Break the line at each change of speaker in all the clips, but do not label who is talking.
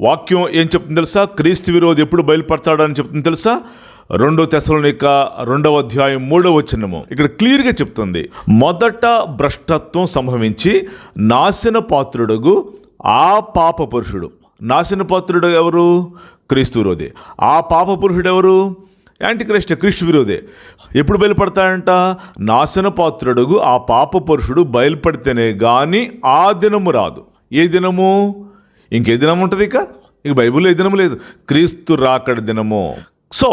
వాక్యం ఏం చెప్తుంది తెలుసా? క్రీస్తు విరోధి ఎప్పుడు బయలుపడతాడని చెప్తుంది తెలుసా? రెండో తెశలోనిక రెండవ అధ్యాయం మూడవ వచనము. ఇక్కడ క్లియర్గా చెప్తుంది. మొదట భ్రష్టత్వం సంభవించి నాశన పాత్రుడుగు ఆ పాప పురుషుడు నాశన పాత్రుడు ఎవరు? క్రీస్తు విరోధి. ఆ పాప పురుషుడు ఎవరు? యాంటీ క్రైస్ట్ క్రీస్తు విరోధే. ఎప్పుడు బయలుపడతాడంట? నాశన పాత్రుడుగు ఆ పాప పురుషుడు బయలుపడితేనే కానీ ఆ దినము రాదు. ఏ దినము? ఇంకే దినం ఉంటుంది ఇక? ఇక బైబిల్లో ఏ దినం లేదు. క్రీస్తు రాకడ దినము. సో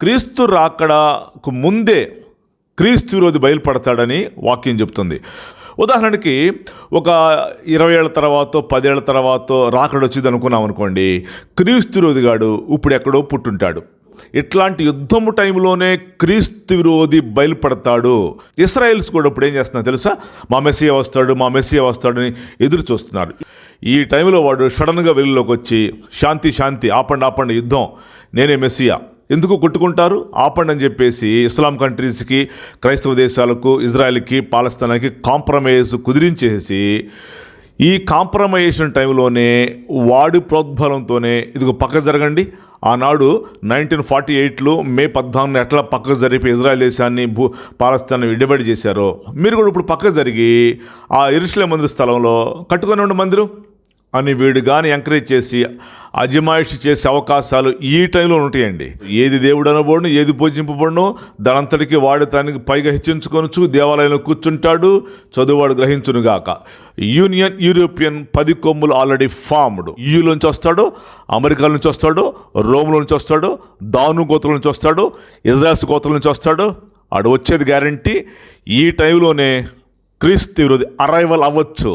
క్రీస్తు రాకడకు ముందే క్రీస్తు ఈరోజు బయలుపడతాడని వాక్యం చెప్తుంది. ఉదాహరణకి ఒక ఇరవై ఏళ్ళ తర్వాత పదేళ్ళ తర్వాత రాకడ వచ్చింది అనుకున్నాం అనుకోండి క్రీస్తు రోజుగాడు ఇప్పుడు ఎక్కడో పుట్టుంటాడు. ఇట్లాంటి యుద్ధము టైంలోనే క్రీస్తు విరోధి బయలుపడతాడు. ఇస్రాయల్స్ కూడా ఇప్పుడు ఏం చేస్తున్నారు తెలుసా? మా మెస్సియా వస్తాడు మా మెస్సియా వస్తాడని ఎదురు చూస్తున్నారు. ఈ టైంలో వాడు సడన్గా వెలుగులోకి వచ్చి శాంతి శాంతి ఆపండి ఆపండి యుద్ధం. నేనే మెస్సియా. ఎందుకు కొట్టుకుంటారు? ఆపండి అని చెప్పేసి ఇస్లాం కంట్రీస్కి క్రైస్తవ దేశాలకు ఇజ్రాయెల్కి పాలస్తీనాకి కాంప్రమైజ్ కుదిరించేసి ఈ కాంప్రమైజేషన్ టైంలోనే వాడి ప్రోద్బలంతోనే ఇదిగో పక్క జరగండి ఆనాడు నైన్టీన్ ఫార్టీ ఎయిట్లో మే పద్నాలుగున ఎట్లా పక్కకు జరిపి ఇజ్రాయెల్ దేశాన్ని భూ పాలస్తాన్ని విడిబడి చేశారో? మీరు కూడా ఇప్పుడు పక్క జరిగి ఆ ఇరుషుల మందిర స్థలంలో కట్టుకొని ఉండే మందిరం. అని వీడు కానీ ఎంకరేజ్ చేసి అజమాయిషి చేసే అవకాశాలు ఈ టైంలో ఉంటాయండి. ఏది దేవుడు అనబడును ఏది పూజింపబడును దానంతటికి వాడు తనకి పైగా హెచ్చించుకొనొచ్చు దేవాలయంలో కూర్చుంటాడు చదువువాడు గ్రహించునుగాక. యూనియన్ యూరోపియన్ పది కొమ్ములు ఆల్రెడీ ఫామ్డ్ నుంచి వస్తాడు అమెరికా నుంచి వస్తాడు రోమ్లో నుంచి వస్తాడు దాను గోత్రం నుంచి వస్తాడు ఇజ్రాయల్స్ గోత్రం నుంచి వస్తాడు ఆడు వచ్చేది గ్యారంటీ ఈ టైంలోనే క్రీస్తు ఈరోజు అరైవల్ అవ్వచ్చు.